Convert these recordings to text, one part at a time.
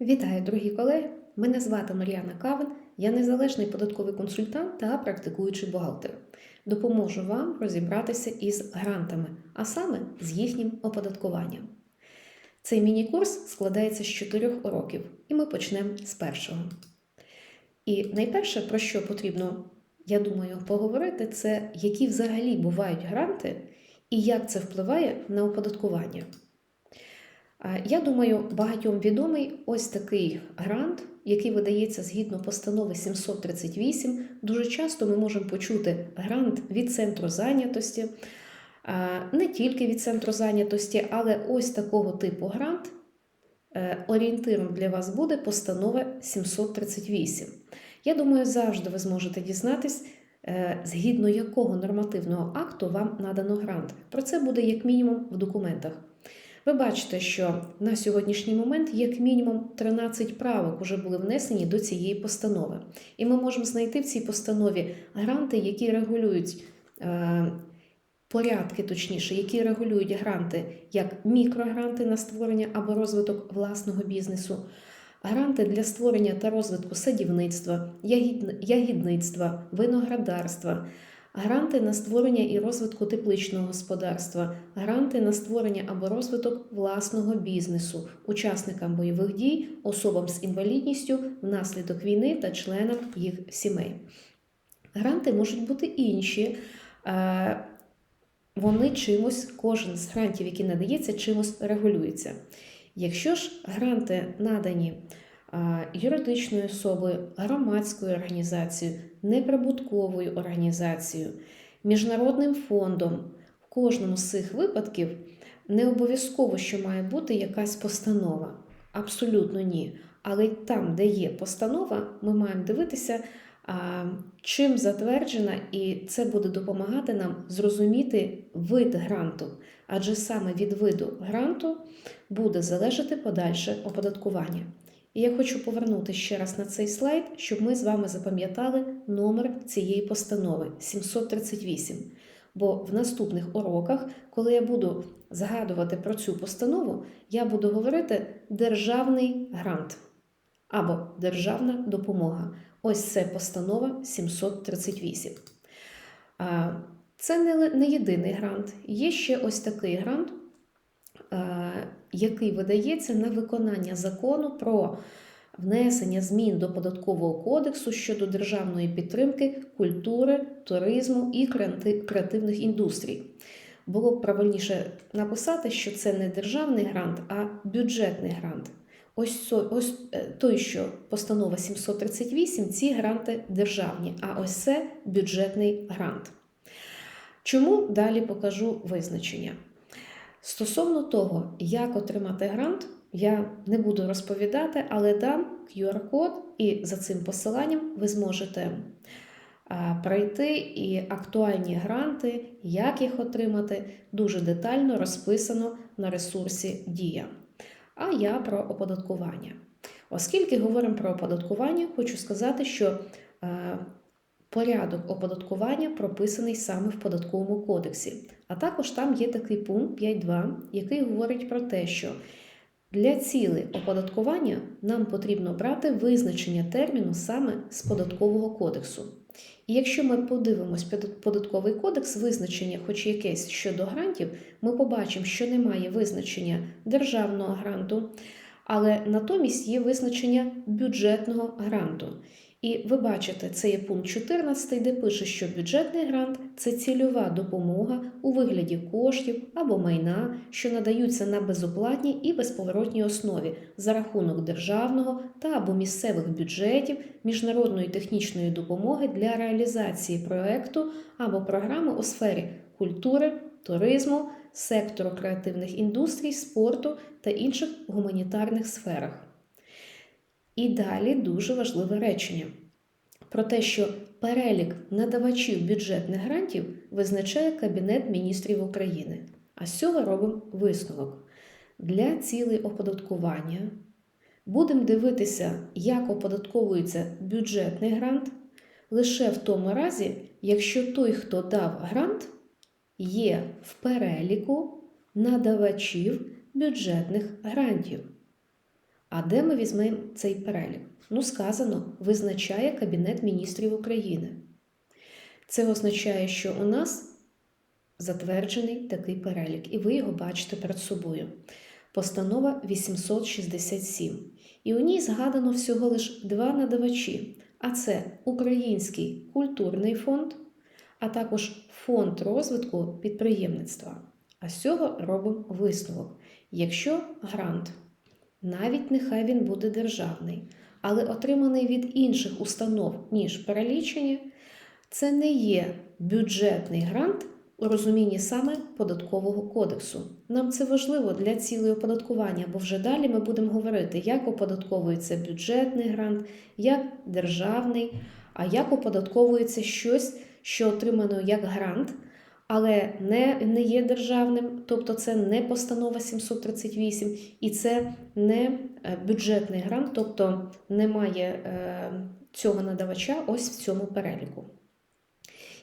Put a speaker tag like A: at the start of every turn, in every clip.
A: Вітаю, дорогі колеги! Мене звати Мар'яна Кавин, я незалежний податковий консультант та практикуючий бухгалтер. Допоможу вам розібратися із грантами, а саме з їхнім оподаткуванням. Цей міні-курс складається з чотирьох уроків, і ми почнемо з першого. І найперше, про що потрібно, я думаю, поговорити, це які взагалі бувають гранти і як це впливає на оподаткування. А, Я думаю, багатьом відомий ось такий грант, який видається згідно постанови 738. Дуже часто ми можемо почути грант від центру зайнятості, не тільки від центру зайнятості, але ось такого типу грант. е, Орієнтиром для вас буде постанова 738. Я думаю, завжди ви зможете дізнатись, е, згідно якого нормативного акту вам надано грант. Про це буде як мінімум в документах. Ви бачите, що на сьогоднішній момент як мінімум 13 правок вже були внесені до цієї постанови. І ми можемо знайти в цій постанові гранти, які регулюють е, порядки, точніше, які регулюють гранти як мікрогранти на створення або розвиток власного бізнесу, гранти для створення та розвитку садівництва, ягідництва, виноградарства. Гранти на створення і розвитку тепличного господарства, гранти на створення або розвиток власного бізнесу, учасникам бойових дій, особам з інвалідністю внаслідок війни та членам їх сімей. Гранти можуть бути інші. е, Вони чимось, кожен з грантів, який надається, чимось регулюється. Якщо ж гранти надані юридичною особою, громадською організацією, неприбутковою організацією, міжнародним фондом, в кожному з цих випадків не обов'язково, що має бути якась постанова. Абсолютно ні. Але там, де є постанова, ми маємо дивитися, чим затверджена, і це буде допомагати нам зрозуміти вид гранту. Адже саме від виду гранту буде залежати подальше оподаткування. І я хочу повернути ще раз на цей слайд, щоб ми з вами запам'ятали номер цієї постанови 738. Бо в наступних уроках, коли я буду згадувати про цю постанову, я буду говорити державний грант або державна допомога. Ось це постанова 738. Це не, єдиний грант. Є ще ось такий грант, який видається на виконання закону про внесення змін до податкового кодексу щодо державної підтримки культури, туризму і креативних індустрій. Було б правильніше написати, що це не державний грант, а бюджетний грант. Ось, ось е, той, що постанова 738, ці гранти державні, а ось це бюджетний грант. Чому далі покажу визначення? Стосовно того, як отримати грант, я не буду розповідати, але дам QR-код, і за цим посиланням ви зможете пройти і актуальні гранти, як їх отримати, дуже детально розписано на ресурсі Дія. А я про оподаткування. Оскільки говоримо про оподаткування, хочу сказати, що порядок оподаткування прописаний саме в податковому кодексі. А також там є такий пункт 5.2, який говорить про те, що для цілей оподаткування нам потрібно брати визначення терміну саме з податкового кодексу. І якщо ми подивимось податковий кодекс, визначення, хоч якесь щодо грантів, ми побачимо, що немає визначення державного гранту, але натомість є визначення бюджетного гранту. І ви бачите, це є пункт 14, де пише, що бюджетний грант це цільова допомога у вигляді коштів або майна, що надаються на безоплатній і безповоротній основі за рахунок державного та або місцевих бюджетів, міжнародної технічної допомоги для реалізації проекту або програми у сфері культури, туризму, сектору креативних індустрій, спорту та інших гуманітарних сферах. І далі дуже важливе речення про те, що перелік надавачів бюджетних грантів визначає Кабінет міністрів України. А з цього робимо висновок. Для цілей оподаткування будемо дивитися, як оподатковується бюджетний грант лише в тому разі, якщо той, хто дав грант, є в переліку надавачів бюджетних грантів. А де ми візьмемо цей перелік? Ну, сказано, визначає Кабінет міністрів України. Це означає, що у нас затверджений такий перелік, і ви його бачите перед собою. Постанова 867. І у ній згадано всього лише два надавачі: а це Український культурний фонд, а також фонд розвитку підприємництва. А з цього робимо висновок. Якщо грант, навіть нехай він буде державний, але отриманий від інших установ, ніж перелічені, це не є бюджетний грант у розумінні саме податкового кодексу. Нам це важливо для цілої оподаткування, бо вже далі ми будемо говорити, як оподатковується бюджетний грант, як державний, а як оподатковується щось, що отримано як грант, але не, не є державним, тобто це не постанова 738 і це не е, бюджетний грант, тобто немає е, цього надавача ось в цьому переліку.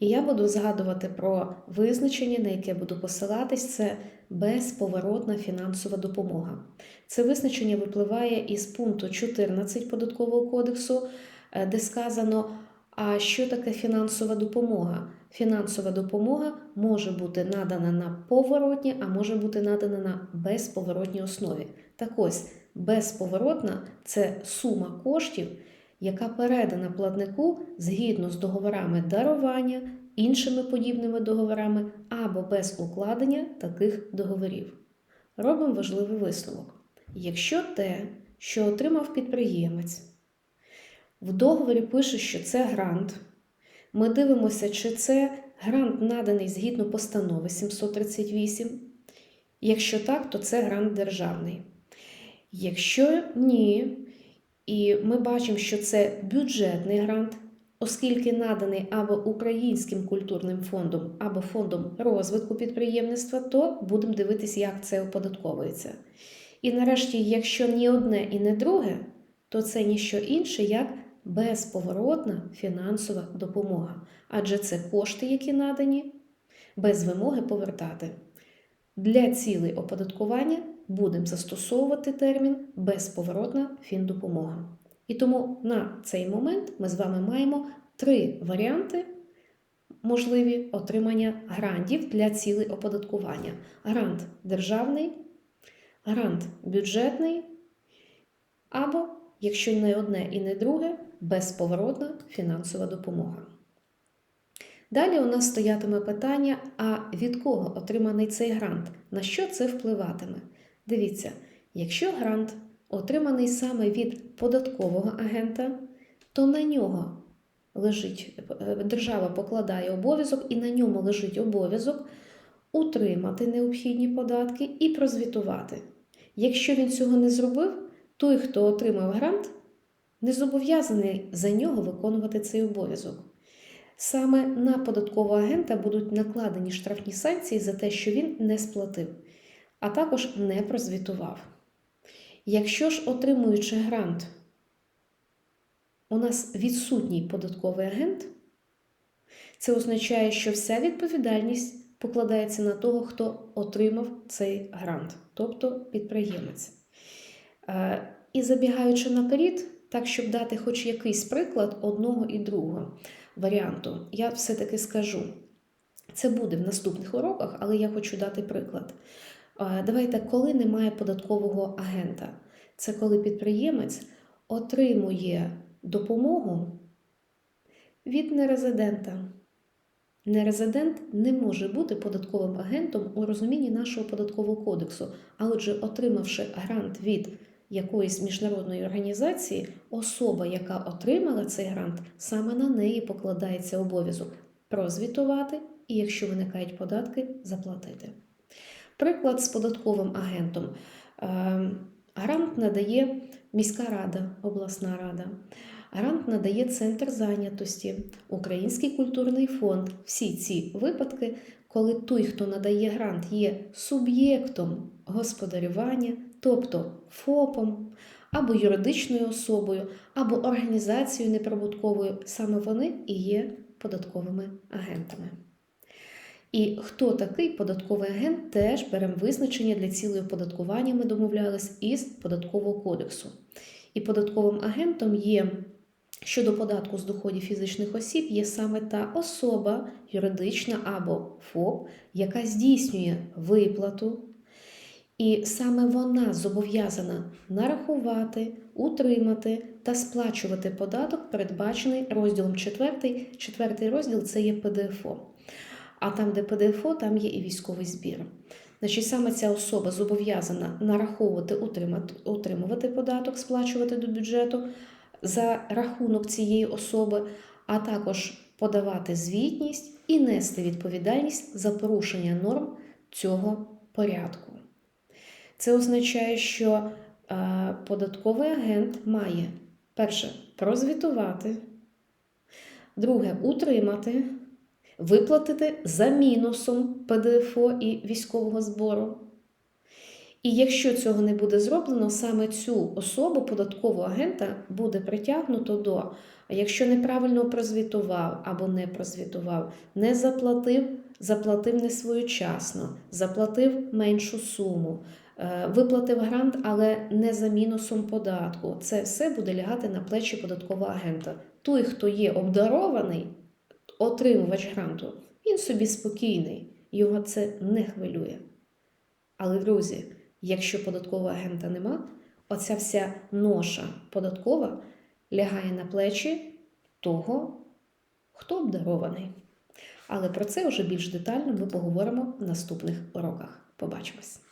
A: І я буду згадувати про визначення, на яке буду посилатись, це безповоротна фінансова допомога. Це визначення випливає із пункту 14 податкового кодексу, е, де сказано, а що таке фінансова допомога? Фінансова допомога може бути надана на поворотній, а може бути надана на безповоротній основі. Так ось, безповоротна це сума коштів, яка передана платнику згідно з договорами дарування, іншими подібними договорами або без укладення таких договорів. Робимо важливий висновок. Якщо те, що отримав підприємець, в договорі пише, що це грант, ми дивимося, чи це грант наданий згідно постанови 738. Якщо так, то це грант державний. Якщо ні, і ми бачимо, що це бюджетний грант, оскільки наданий або Українським культурним фондом, або фондом розвитку підприємництва, то будемо дивитися, як це оподатковується. І нарешті, якщо ні одне і не друге, то це ніщо інше, як безповоротна фінансова допомога. Адже це кошти, які надані, без вимоги повертати. Для цілей оподаткування будемо застосовувати термін безповоротна фіндопомога. І тому на цей момент ми з вами маємо три варіанти можливі отримання грантів для цілей оподаткування: грант державний, грант бюджетний, або, якщо не одне і не друге, безповоротна фінансова допомога. Далі у нас стоятиме питання: а від кого отриманий цей грант? На що це впливатиме? Дивіться, якщо грант отриманий саме від податкового агента, то на нього лежить, держава покладає обов'язок і на ньому лежить обов'язок утримати необхідні податки і прозвітувати. Якщо він цього не зробив, той, хто отримав грант, не зобов'язаний за нього виконувати цей обов'язок. Саме на податкового агента будуть накладені штрафні санкції за те, що він не сплатив, а також не прозвітував. Якщо ж отримуючи грант, у нас відсутній податковий агент, це означає, що вся відповідальність покладається на того, хто отримав цей грант, тобто підприємець. Е, і забігаючи наперед, так, щоб дати хоч якийсь приклад одного і другого варіанту, я все-таки скажу. Це буде в наступних уроках, але я хочу дати приклад. Давайте, коли немає податкового агента, це коли підприємець отримує допомогу від нерезидента. Нерезидент не може бути податковим агентом у розумінні нашого податкового кодексу, а отже, отримавши грант від якоїсь міжнародної організації, особа, яка отримала цей грант, саме на неї покладається обов'язок прозвітувати і, якщо виникають податки, заплатити. Приклад з податковим агентом. Ем, грант надає міська рада, обласна рада. Грант надає центр зайнятості, Український культурний фонд. Всі ці випадки, коли той, хто надає грант, є суб'єктом господарювання, тобто ФОПом, або юридичною особою, або організацією неприбутковою, саме вони і є податковими агентами. І хто такий податковий агент, теж беремо визначення для цілої оподаткування. Ми домовлялись із податкового кодексу. І податковим агентом є щодо податку з доходів фізичних осіб є саме та особа юридична або ФОП, яка здійснює виплату. І саме вона зобов'язана нарахувати, утримати та сплачувати податок, передбачений розділом 4. Четвертий розділ це є ПДФО. А там, де ПДФО, там є і військовий збір. Значить, саме ця особа зобов'язана нараховувати, утримати, утримувати податок, сплачувати до бюджету за рахунок цієї особи, а також подавати звітність і нести відповідальність за порушення норм цього порядку. Це означає, що е, податковий агент має перше прозвітувати, друге утримати, виплатити за мінусом ПДФО і військового збору. І якщо цього не буде зроблено, саме цю особу податкового агента буде притягнуто до, якщо неправильно прозвітував або не прозвітував, не заплатив, заплатив не своєчасно, заплатив меншу суму, виплатив грант, але не за мінусом податку. Це все буде лягати на плечі податкового агента. Той, хто є обдарований, отримувач гранту, він собі спокійний, його це не хвилює. Але, друзі, якщо податкового агента нема, оця вся ноша податкова лягає на плечі того, хто обдарований. Але про це вже більш детально ми поговоримо в наступних уроках. Побачимось!